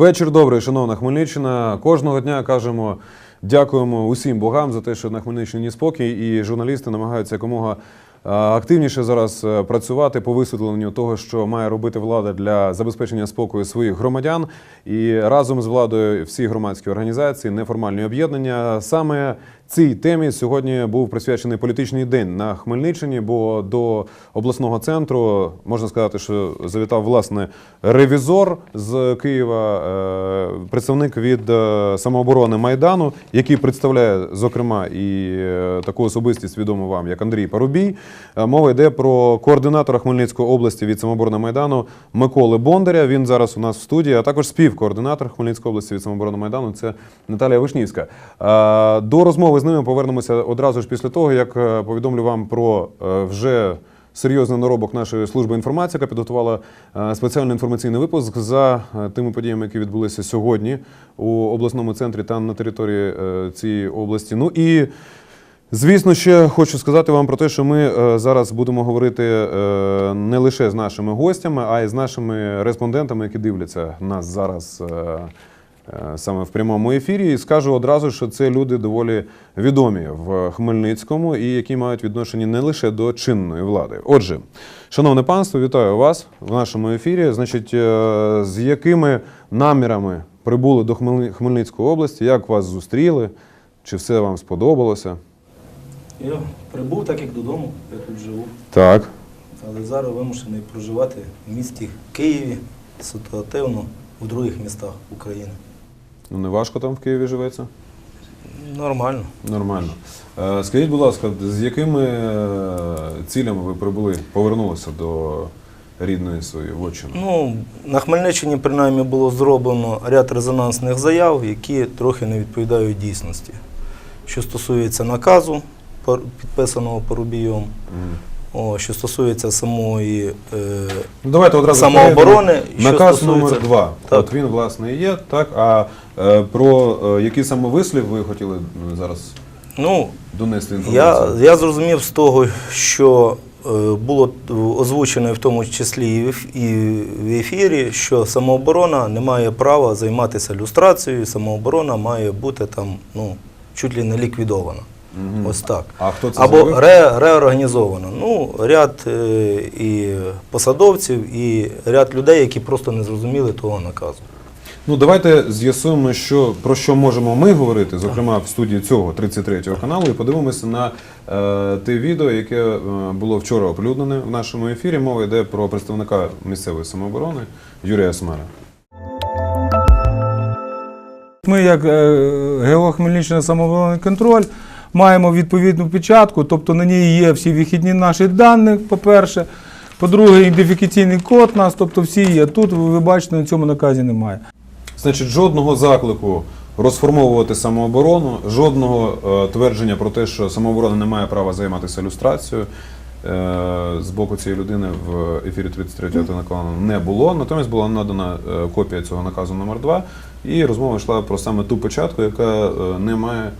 Вечір добрий, шановна Хмельниччина. Кожного дня кажемо дякуємо усім богам за те, що на Хмельниччині спокій, і журналісти намагаються якомога активніше зараз е, працювати по висвітленню того, що має робити влада для забезпечення спокою своїх громадян. І разом з владою всі громадські організації, неформальні об'єднання. Саме цій темі сьогодні був присвячений політичний день на Хмельниччині, бо до обласного центру можна сказати, що завітав власне ревізор з Києва, е, представник від е, самооборони Майдану, який представляє зокрема і е, таку особистість відому вам, як Андрій Парубій. Мова йде про координатора Хмельницької області від самооборони Майдану Миколи Бондаря. Він зараз у нас в студії, а також співкоординатор Хмельницької області від самооборони Майдану. Це Наталія Вишнівська. До розмови з ними повернемося одразу ж після того, як е, повідомлю вам про е, вже. Серйозний наробок нашої служби інформації, яка підготувала е, спеціальний інформаційний випуск за тими подіями, які відбулися сьогодні у обласному центрі та на території цієї області. Ну і Звісно, ще хочу сказати вам про те, що ми зараз будемо говорити не лише з нашими гостями, а й з нашими респондентами, які дивляться нас зараз саме в прямому ефірі. І скажу одразу, що це люди доволі відомі в Хмельницькому і які мають відношення не лише до чинної влади. Отже, шановне панство, вітаю вас в нашому ефірі. Значить, е, з якими намірами прибули до Хмельницької області, як вас зустріли? Чи все вам сподобалося? Я прибув так, як додому, я тут живу. Так. Але зараз вимушений проживати в місті Києві ситуативно у других містах України. Ну не важко там в Києві живеться? Нормально. Нормально. Е, Скажіть, будь ласка, з якими е, цілями ви прибули, повернулися до рідної своєї вотчини? Ну, на Хмельниччині принаймні було зроблено ряд резонансних заяв, які трохи не відповідають дійсності. Що стосується наказу, підписаного Парубієм, Мгм. О, що стосується самої е, Ну, давайте одразу самооборони, що Наказ стосується- номер два. Так. От він, власне, і є, так. А е, про е, який саме вислів ви хотіли зараз ну, донести Я, інформацію? я зрозумів з того, що е, було озвучено в тому числі і в і в ефірі, що самооборона не має права займатися люстрацією, самооборона має бути там ну, чуть ли не ліквідована. Мгм. Ось так. А хто це Або ре, реорганізована. Ну, ряд е, і посадовців, і ряд людей, які просто не зрозуміли того наказу. Ну, давайте з'ясуємо, що, про що можемо ми говорити, зокрема в студії цього 33-го каналу, і подивимося на е, те відео, яке е, було вчора оприлюднене в нашому ефірі. Мова йде про представника місцевої самооборони Юрія Смера. Ми, як е, ГО Хмельниччина самооборонний контроль, маємо відповідну печатку, тобто на ній є всі вихідні наші дані, по-перше. По-друге, ідентифікаційний код нас, тобто всі є. Тут ви бачите, на цьому наказі немає. Значить, жодного заклику розформовувати самооборону, жодного е, твердження про те, що самооборона не має права займатися люстрацією. е, З боку цієї людини в ефірі 33-го телеканалу не було. Натомість була надана е, копія цього наказу номер 2 і розмова йшла про саме ту печатку, яка е, не має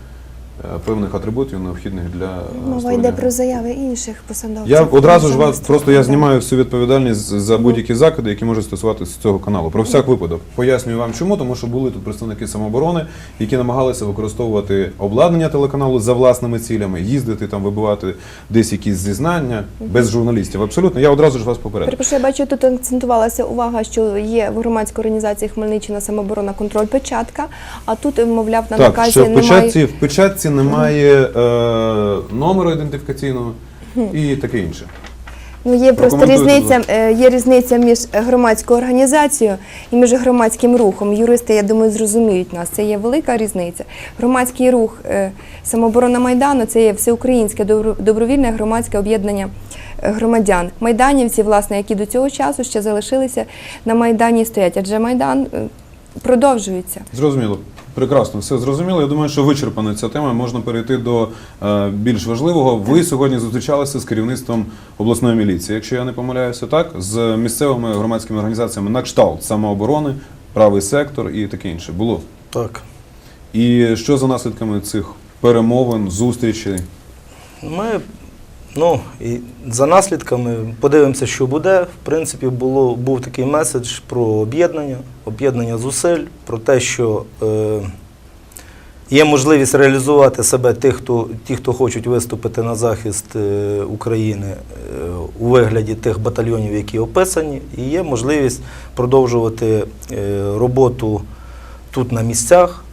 певних атрибутів, необхідних для е, Мова йде про заяви інших посадовців. Я одразу ж вас просто я знімаю всю відповідальність за будь-які закиди, які можуть стосуватися цього каналу. Про всяк випадок. Пояснюю вам чому, тому що були тут представники самооборони, які намагалися використовувати обладнання телеканалу за власними цілями, їздити там, вибивати десь якісь зізнання без журналістів. Абсолютно, я одразу ж вас попередив. Перепрошую, я бачу, тут акцентувалася увага, що є в громадській організації Хмельниччина самооборона контроль печатка, а тут, мовляв, на Так, наказі що в немає. печатці, в печатці немає е, номеру ідентифікаційного і таке інше. Ну, є просто різниця, е, є різниця між громадською організацією і між громадським рухом. Юристи, я думаю, зрозуміють нас. Це є велика різниця. Громадський рух е, самооборона Майдану це є всеукраїнське добро- добровільне громадське об'єднання е, громадян. Майданівці, власне, які до цього часу ще залишилися на Майдані і стоять, адже Майдан е, продовжується. Зрозуміло. Прекрасно, все зрозуміло. Я думаю, що вичерпана ця тема. Можна перейти до е, більш важливого. Ви сьогодні зустрічалися з керівництвом обласної міліції, якщо я не помиляюся, так з місцевими громадськими організаціями на кшталт самооборони, правий сектор і таке інше. Було. Так. І що за наслідками цих перемовин, зустрічей? Ми Ну, і за наслідками подивимося, що буде. В принципі, було, був такий меседж про об'єднання, об'єднання зусиль, про те, що е, є можливість реалізувати себе тих, хто, ті, хто хочуть виступити на захист е, України е, у вигляді тих батальйонів, які описані, і є можливість продовжувати е, роботу тут на місцях,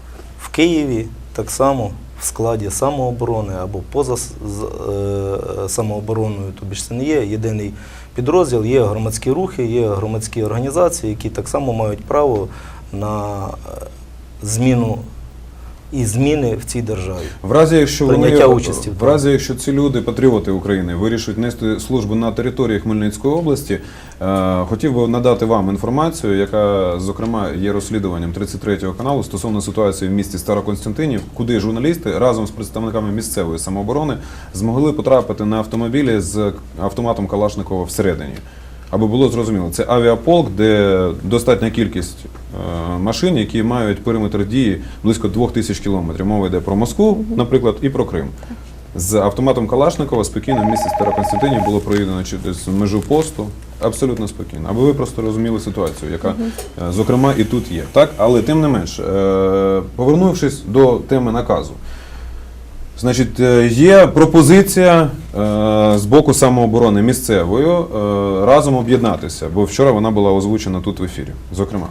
в Києві, так само в складі самооборони або поза е, самообороною. Тобі ж це не є єдиний підрозділ, є громадські рухи, є громадські організації, які так само мають право на е, зміну і зміни в цій державі. В разі, якщо вони участі в в разі, якщо ці люди, патріоти України, вирішують нести службу на території Хмельницької області, е, хотів би надати вам інформацію, яка зокрема є розслідуванням 33-го каналу стосовно ситуації в місті Староконстантинів, куди журналісти разом з представниками місцевої самооборони змогли потрапити на автомобілі з автоматом Калашникова всередині. Аби було зрозуміло, це авіаполк, де достатня кількість е, машин, які мають периметр дії близько 2000 кілометрів. Мова йде про Москву, наприклад, і про Крим. З автоматом Калашникова спокійно в місті Староконстантинів було проїдено через межу посту. Абсолютно спокійно. Аби ви просто розуміли ситуацію, яка, е, зокрема, і тут є. Так? Але тим не менш, е, повернувшись до теми наказу, Значить, е, є пропозиція е, з боку самооборони місцевою е, разом об'єднатися, бо вчора вона була озвучена тут в ефірі. Зокрема,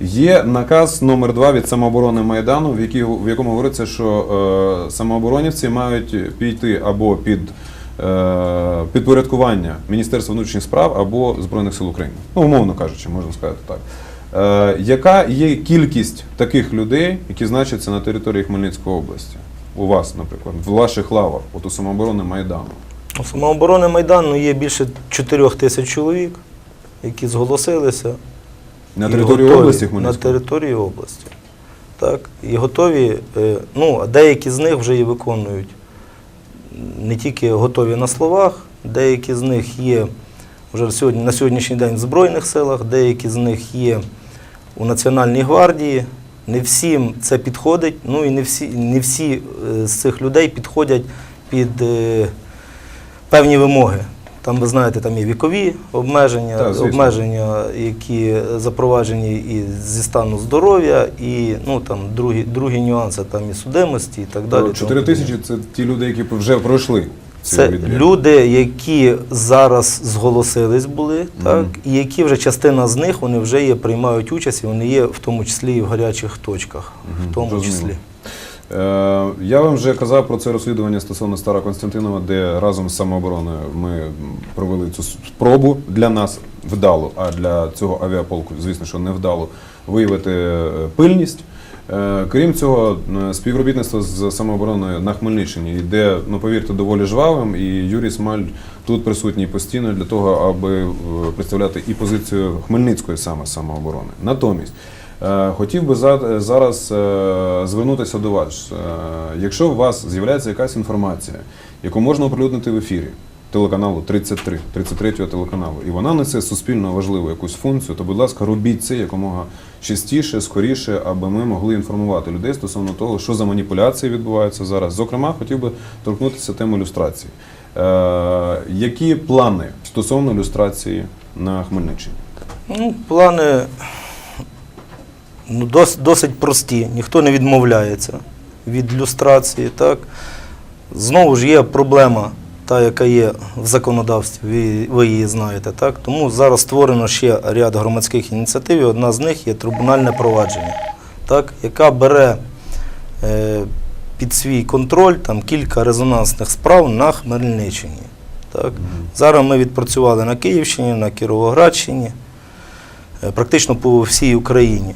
є наказ номер 2 від самооборони Майдану, в, якому говориться, що самооборонівці мають піти або під підпорядкування Міністерства внутрішніх справ або Збройних сил України. Ну, умовно кажучи, можна сказати так. Яка є кількість таких людей, які значаться на території Хмельницької області? У вас, наприклад, в ваших лавах, от у самооборони Майдану. У самооборони Майдану є більше 4 тисяч чоловік, які зголосилися. На території готові- області На території області. Так. І готові, е, ну, а деякі з них вже і виконують. Не тільки готові на словах, деякі з них є вже сьогодні, на сьогоднішній день в Збройних силах, деякі з них є у Національній гвардії. Не всім це підходить, ну і не всі, не всі е, з цих людей підходять під е, певні вимоги. Там, ви знаєте, там є вікові обмеження, Так, обмеження, які запроваджені і зі стану здоров'я, і ну, там, другі, другі нюанси там, і судимості, і так далі. 4 тисячі це ті люди, які вже пройшли. Це відбір. люди, які зараз зголосились були, так, і які вже частина з них вони вже є, приймають участь, і вони є в тому числі і в гарячих точках, в тому числі. Е, Я вам вже казав про це розслідування стосовно Староконстантинова, де разом з самообороною ми провели цю спробу для нас вдало, а для цього авіаполку, звісно, що не вдало, виявити е, пильність. Е, Крім цього, співробітництво з самообороною на Хмельниччині йде, ну повірте, доволі жвавим, і Юрій Смаль тут присутній постійно для того, аби е, представляти і позицію Хмельницької саме самооборони. Натомість. Е, Хотів би за- зараз звернутися до вас. Якщо у вас з'являється якась інформація, яку можна оприлюднити в ефірі телеканалу 33, 33 телеканалу, і вона несе суспільно важливу якусь функцію, то, будь ласка, робіть це якомога частіше, скоріше, аби ми могли інформувати людей стосовно того, що за маніпуляції відбуваються зараз. Зокрема, хотів би торкнутися теми люстрації. Е, Які плани стосовно люстрації на Хмельниччині? Ну, плани ну, дос, досить прості. Ніхто не відмовляється від люстрації. Так? Знову ж є проблема, та, яка є в законодавстві, ви, її знаєте. Так? Тому зараз створено ще ряд громадських ініціатив, і одна з них є трибунальне провадження, так? яка бере е, під свій контроль там, кілька резонансних справ на Хмельниччині. Так? Зараз ми відпрацювали на Київщині, на Кіровоградщині, е, практично по всій Україні.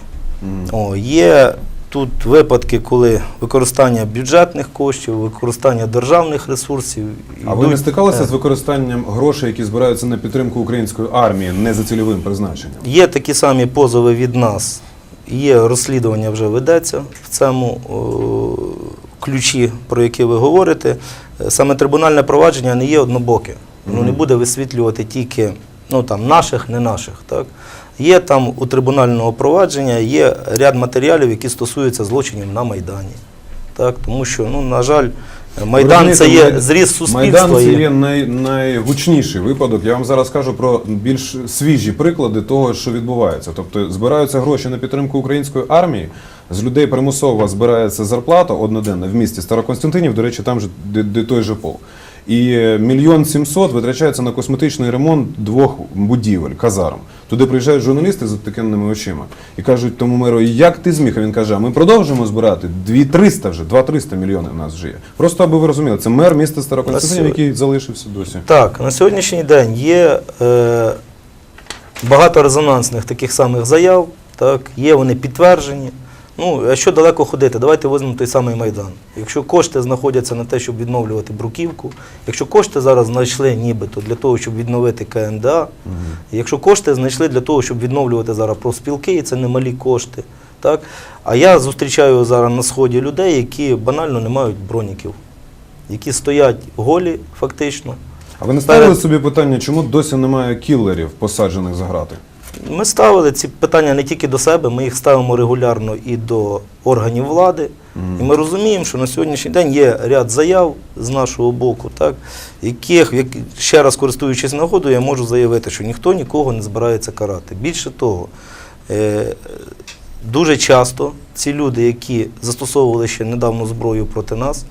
О, є тут випадки, коли використання бюджетних коштів, використання державних ресурсів. А ви не стикалися Е, з використанням грошей, які збираються на підтримку української армії, не за цільовим призначенням? Є такі самі позови від нас. Є розслідування вже ведеться в цьому о, ключі, про які ви говорите. Е, Саме трибунальне провадження не є однобоке. Воно не буде висвітлювати тільки ну, там, наших, не наших. Так? Є там у трибунального провадження є ряд матеріалів, які стосуються злочинів на Майдані. Так? Тому що, ну, на жаль, Майдан це є зріз суспільства. Майдан це є най, найгучніший випадок. Я вам зараз кажу про більш свіжі приклади того, що відбувається. Тобто збираються гроші на підтримку української армії. З людей примусово збирається зарплата одноденна в місті Староконстантинів. До речі, там же де, де той же пол. І мільйон сімсот витрачається на косметичний ремонт двох будівель, казарм. Туди приїжджають журналісти з обтикенними очима і кажуть тому меру, як ти зміг? А він каже, а ми продовжуємо збирати 2-300 вже, 2-300 мільйонів в нас вже є. Просто аби ви розуміли, це мер міста Староконстантинів, який залишився досі. Так, на сьогоднішній день є е, багато резонансних таких самих заяв, так, є вони підтверджені. Ну, а що далеко ходити? Давайте візьмемо той самий Майдан. Якщо кошти знаходяться на те, щоб відновлювати бруківку, якщо кошти зараз знайшли нібито для того, щоб відновити КНДА, якщо кошти знайшли для того, щоб відновлювати зараз профспілки, і це немалі кошти. Так? А я зустрічаю зараз на сході людей, які банально не мають броніків, які стоять голі фактично. А ви не ставили Перед- собі питання, чому досі немає кілерів, посаджених за грати? Ми ставили ці питання не тільки до себе, ми їх ставимо регулярно і до органів влади. І ми розуміємо, що на сьогоднішній день є ряд заяв з нашого боку, так, яких, як, ще раз користуючись нагодою, я можу заявити, що ніхто нікого не збирається карати. Більше того, е, дуже часто ці люди, які застосовували ще недавно зброю проти нас,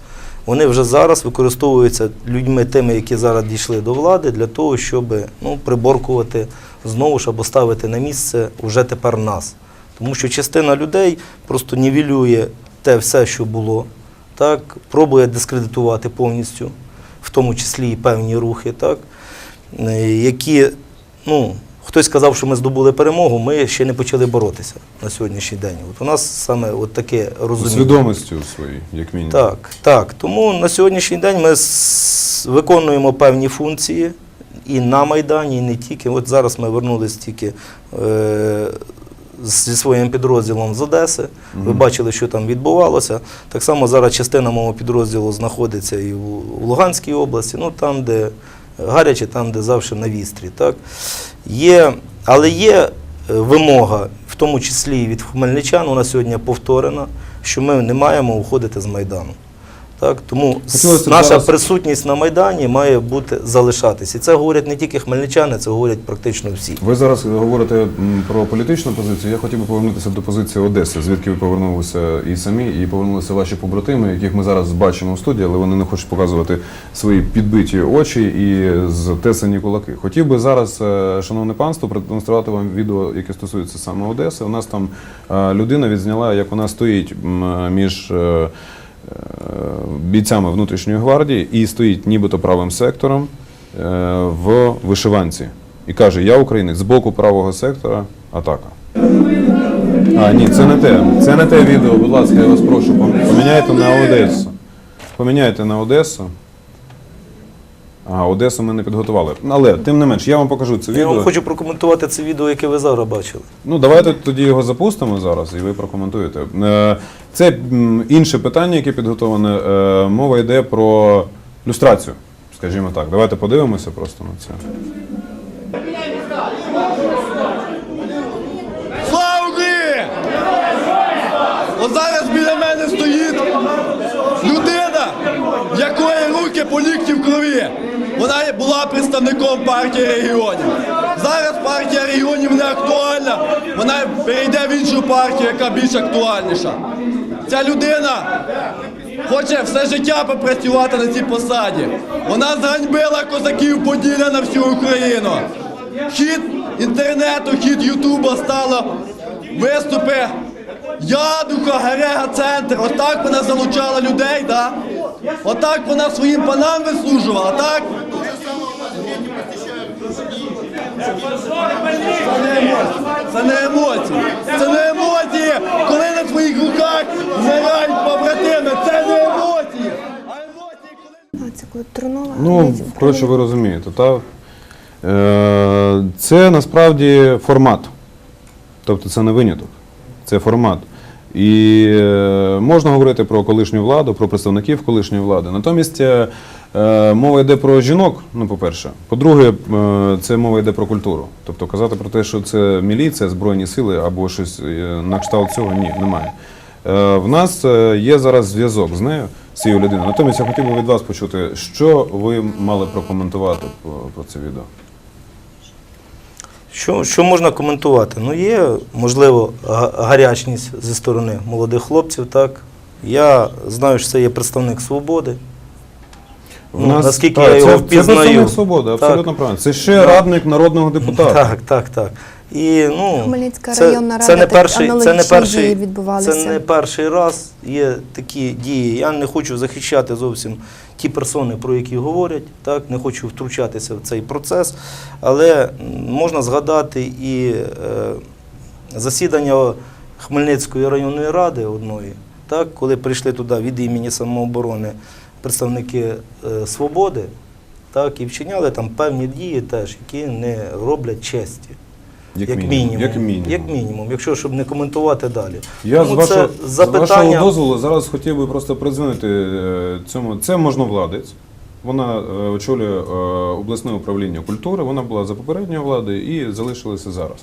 вони вже зараз використовуються людьми тими, які зараз дійшли до влади, для того, щоб ну, приборкувати знову ж або ставити на місце вже тепер нас. Тому що частина людей просто нівелює те все, що було, так, пробує дискредитувати повністю, в тому числі і певні рухи, так, е, які, ну, хтось сказав, що ми здобули перемогу, ми ще не почали боротися на сьогоднішній день. От у нас саме от таке розуміння. Свідомістю своїй, як мінімум. Так, так. Тому на сьогоднішній день ми виконуємо певні функції і на Майдані, і не тільки. От зараз ми вернулись тільки е, зі своїм підрозділом з Одеси. Ви бачили, що там відбувалося. Так само зараз частина мого підрозділу знаходиться і в Луганській області, ну там, де гаряче, там, де завжди на вістрі. Так? Є, але є е, вимога, в тому числі і від хмельничан, вона сьогодні повторена, що ми не маємо уходити з Майдану. Так, тому Хотілося наша зараз- присутність на Майдані має бути залишатись. І це говорять не тільки хмельничани, це говорять практично всі. Ви зараз говорите про політичну позицію. Я хотів би повернутися до позиції Одеси, звідки ви повернулися і самі, і повернулися ваші побратими, яких ми зараз бачимо у студії, але вони не хочуть показувати свої підбиті очі і зтесані кулаки. Хотів би зараз, е, шановне панство, продемонструвати вам відео, яке стосується саме Одеси. У нас там е, людина відзняла, як вона стоїть між. Е, Бійцями внутрішньої гвардії і стоїть нібито правим сектором е, в вишиванці і каже: Я українець з боку правого сектора атака. А, ні, це не те. Це не те відео, будь ласка, я вас прошу. Поміняйте на Одесу. Поміняйте на Одесу. А, Одесу ми не підготували. Але тим не менш, я вам покажу це Я відео. вам хочу прокоментувати це відео, яке ви зараз бачили. Ну, давайте тоді його запустимо зараз, і ви прокоментуєте. Е, Це інше питання, яке підготовлене. Е, Мова йде про люстрацію, скажімо так. Давайте подивимося просто на це. Слава Україні! От зараз біля мене стоїть людина, якої руки по лікті в крові. Вона була представником партії регіонів. Зараз партія регіонів не актуальна. Вона перейде в іншу партію, яка більш актуальніша. Ця людина хоче все життя попрацювати на цій посаді. Вона зганьбила козаків Поділля на всю Україну. Хід інтернету, хід Ютуба стало виступи Ядуха, Герега Центр. Отак вона залучала людей, да? Отак вона своїм панам вислужувала, так? Це не емоції. Це не емоції. Коли на твоїх руках вмирають побратими, це не емоції. А емоції, коли. Це коли Трунова. Ну, коротше, ви розумієте, та? Е, Це насправді формат. Тобто це не виняток, це формат. І е, можна говорити про колишню владу, про представників колишньої влади. Натомість е, мова йде про жінок, ну, по-перше. По-друге, е, це мова йде про культуру. Тобто казати про те, що це міліція, збройні сили або щось е, на кшталт цього, ні, немає. Е, В нас е, є зараз зв'язок з нею. з цією людиною. Натомість я хотів би від вас почути, що ви мали прокоментувати про, про це відео. Що, що можна коментувати? Ну, є, можливо, гарячність зі сторони молодих хлопців, так. Я знаю, що це є представник свободи. В Ну, наскільки так, я його це, впізнаю. Це представник свободи, Так. абсолютно правильно. Це ще Да. радник народного депутата. Так, так, так. І, ну, Хмельницька це, районна це рада, не так, перший, це не аналогічні перший, дії відбувалися. Це не перший раз є такі дії. Я не хочу захищати зовсім ті персони, про які говорять, так, не хочу втручатися в цей процес, але м, можна згадати і е, засідання Хмельницької районної ради одної, так, коли прийшли туди від імені самооборони представники е, свободи, так, і вчиняли там певні дії теж, які не роблять честі. Як, Як, мінімум. мінімум. Як мінімум. Як мінімум, якщо щоб не коментувати далі. Я з Тому це вашого, з запитання. вашого дозволу зараз хотів би просто придзвонити е, цьому. Це можновладець. Вона е, очолює обласне управління культури. Вона була за попередньої влади і залишилася зараз.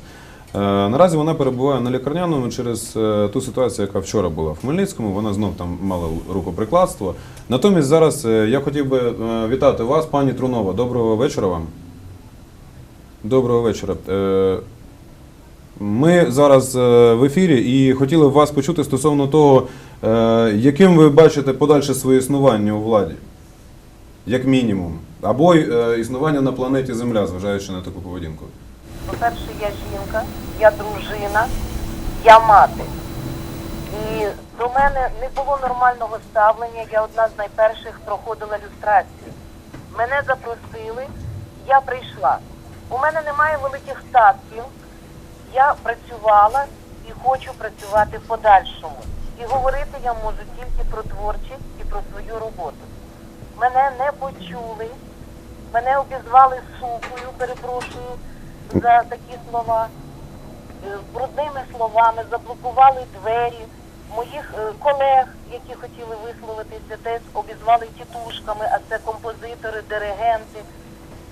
Е, Наразі вона перебуває на лікарняному через е, ту ситуацію, яка вчора була в Хмельницькому. Вона знов там мала рукоприкладство. Натомість зараз е, я хотів би вітати вас, пані Трунова. Доброго вечора вам. Доброго вечора. Ми зараз в ефірі і хотіли б вас почути стосовно того, яким ви бачите подальше своє існування у владі, як мінімум, або існування на планеті Земля, зважаючи на таку поведінку. По-перше, я жінка, я дружина, я мати. І до мене не було нормального ставлення. Я одна з найперших проходила люстрацію. Мене запросили, я прийшла. У мене немає великих статків. Я працювала і хочу працювати подальшому. І говорити я можу тільки про творчість і про свою роботу. Мене не почули, мене обізвали сукою, перепрошую за такі слова, Е, брудними словами, заблокували двері. Моїх е, колег, які хотіли висловитися, десь обізвали тітушками, а це композитори, диригенти.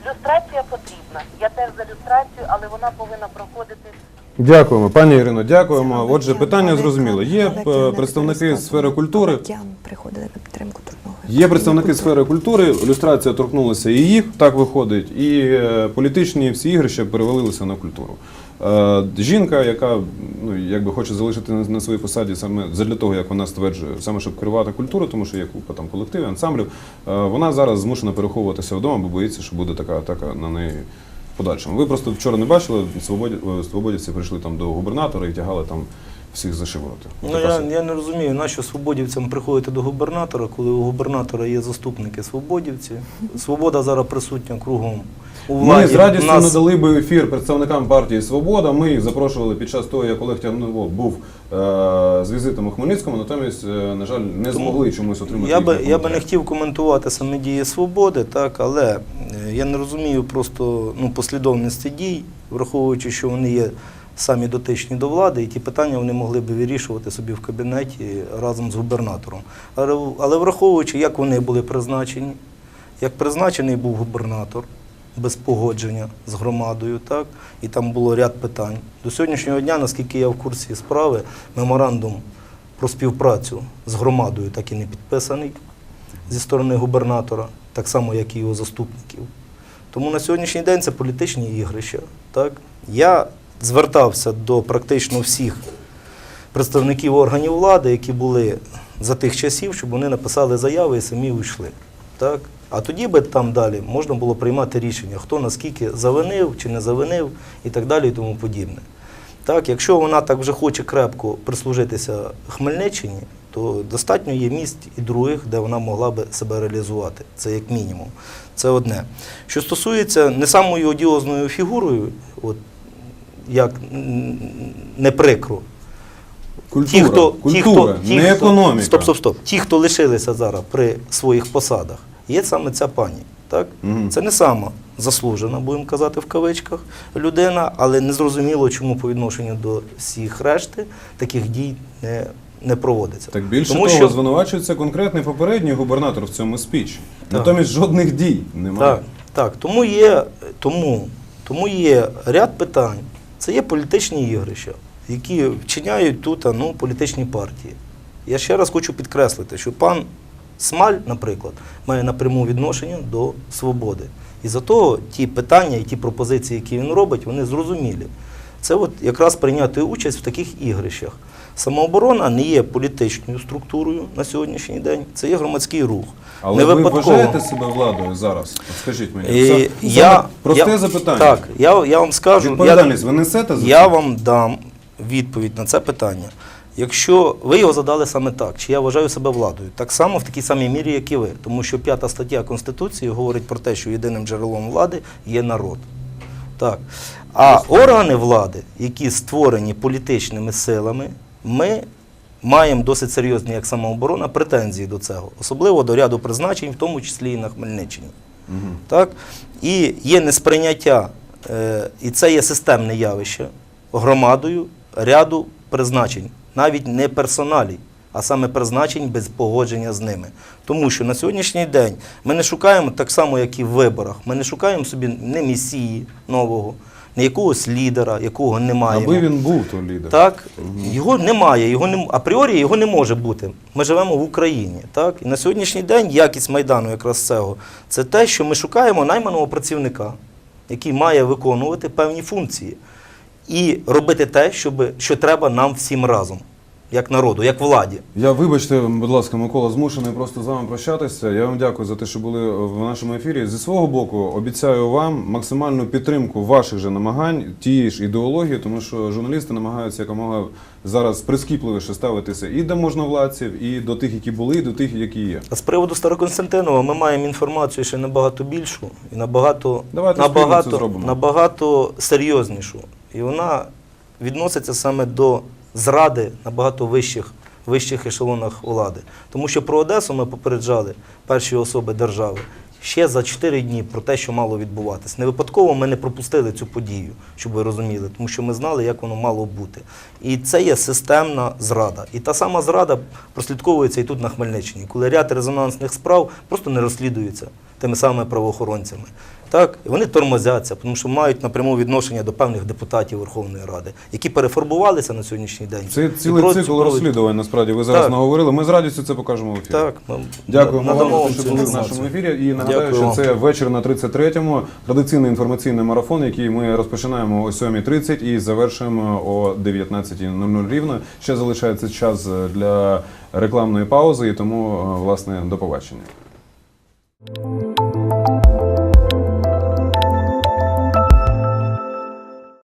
Люстрація потрібна. Я теж за люстрацію, але вона повинна проходити Дякуємо, пані Ірино, дякуємо. Отже, питання зрозуміло. Є представники сфери культури. Приходили на підтримку. Є представники сфери культури, люстрація торкнулася і їх, так виходить, і е, політичні всі ігрища перевалилися на культуру. Е, Жінка, яка ну, якби хоче залишити на, своїй посаді саме для того, як вона стверджує, саме щоб керувати культурою, тому що є купа там колективів, ансамблів, е, вона зараз змушена переховуватися вдома, бо боїться, що буде така атака на неї подальшому. Ви просто вчора не бачили, свободі, свободівці прийшли там до губернатора і тягали там всіх за шивороти. Ну, я, я не розумію, нащо свободівцям приходити до губернатора, коли у губернатора є заступники свободівці. Свобода зараз присутня кругом. У Ми з радістю нас- надали би ефір представникам партії Свобода. Ми їх запрошували під час того, як Олег Тягнилов був е, з візитом у Хмельницькому, натомість, е, на жаль, не змогли чомусь отримати. Я би, я би не хотів коментувати саме дії свободи, так, але е, я не розумію просто ну, послідовності дій, враховуючи, що вони є самі дотичні до влади, і ті питання вони могли би вирішувати собі в кабінеті разом з губернатором. Але, але враховуючи, як вони були призначені, як призначений був губернатор без погодження з громадою, так, і там було ряд питань. До сьогоднішнього дня, наскільки я в курсі справи, меморандум про співпрацю з громадою так і не підписаний зі сторони губернатора, так само, як і його заступників. Тому на сьогоднішній день це політичні ігрища. Так? Я звертався до практично всіх представників органів влади, які були за тих часів, щоб вони написали заяви і самі уйшли. Так? А тоді би там далі можна було приймати рішення, хто наскільки завинив чи не завинив і так далі і тому подібне. Так, якщо вона так вже хоче крепко прислужитися Хмельниччині, то достатньо є місць і других, де вона могла би себе реалізувати. Це як мінімум. Це одне. Що стосується не самою одіозною фігурою, от як не прикро, Культура, ті, хто, культура, ті, хто, ті, не хто, економіка. Стоп, стоп, стоп. Ті, хто лишилися зараз при своїх посадах, є саме ця пані. Так? Мгм. Це не сама заслужена, будемо казати в кавичках, людина, але незрозуміло, чому по відношенню до всіх решти таких дій не, не проводиться. Так більше Тому того, що- звинувачується конкретний попередній губернатор в цьому спічі. Натомість жодних дій немає. Так, так. Тому є, тому, тому є ряд питань. Це є політичні ігрища, які вчиняють тут ну, політичні партії. Я ще раз хочу підкреслити, що пан Смаль, наприклад, має напряму відношення до свободи. І за того ті питання і ті пропозиції, які він робить, вони зрозумілі. Це от якраз прийняти участь в таких ігрищах. Самооборона не є політичною структурою на сьогоднішній день, це є громадський рух. Але не ви випадково. вважаєте себе владою зараз? Скажіть мені. Це я, просте я, запитання. Так, я, я вам скажу. Відповідальність ви несете Я вам дам відповідь на це питання. Якщо ви його задали саме так, чи я вважаю себе владою, так само в такій самій мірі, як і ви. Тому що п'ята стаття Конституції говорить про те, що єдиним джерелом влади є народ. Так. А органи влади, які створені політичними силами, ми маємо досить серйозні, як самооборона, претензії до цього, особливо до ряду призначень, в тому числі і на Хмельниччині. Так? І є несприйняття, е, і це є системне явище громадою ряду призначень, навіть не персоналій, а саме призначень без погодження з ними. Тому що на сьогоднішній день ми не шукаємо так само, як і в виборах. Ми не шукаємо собі не месії нового, не якогось лідера, якого немає. Аби він був то лідер. Так, його немає, його не, апріорі його не може бути. Ми живемо в Україні. Так? І на сьогоднішній день якість Майдану якраз цього це те, що ми шукаємо найманого працівника, який має виконувати певні функції і робити те, щоб, що треба нам всім разом, як народу, як владі. Я вибачте, будь ласка, Микола, змушений просто з вами прощатися. Я вам дякую за те, що були в нашому ефірі. Зі свого боку, обіцяю вам максимальну підтримку ваших же намагань, тієї ж ідеології, тому що журналісти намагаються якомога зараз прискіпливіше ставитися і до можновладців, і до тих, які були, і до тих, які є. А з приводу Староконстантинова ми маємо інформацію ще набагато більшу і набагато, Давайте спільно це набагато, зробимо. набагато серйознішу. І вона відноситься саме до зради набагато вищих, вищих ешелонах влади. Тому що про Одесу ми попереджали перші особи держави ще за 4 дні про те, що мало відбуватись. Не випадково ми не пропустили цю подію, щоб ви розуміли, тому що ми знали, як воно мало бути. І це є системна зрада. І та сама зрада прослідковується і тут на Хмельниччині, коли ряд резонансних справ просто не розслідуються тими самими правоохоронцями. Так, і вони тормозяться, тому що мають напряму відношення до певних депутатів Верховної Ради, які перефарбувалися на сьогоднішній день. Це цілий цикл розслідувань. Насправді ви зараз Так. наговорили. Ми з радістю це покажемо в ефірі. Так, ми Дякуємо вам, що були в нашому ефірі. І нагадаю, Дякую що це вечір на 33-му. Традиційний інформаційний марафон, який ми розпочинаємо о 7.30 і завершуємо о 19.00 рівно. Ще залишається час для рекламної паузи, і тому, е, власне, до побачення.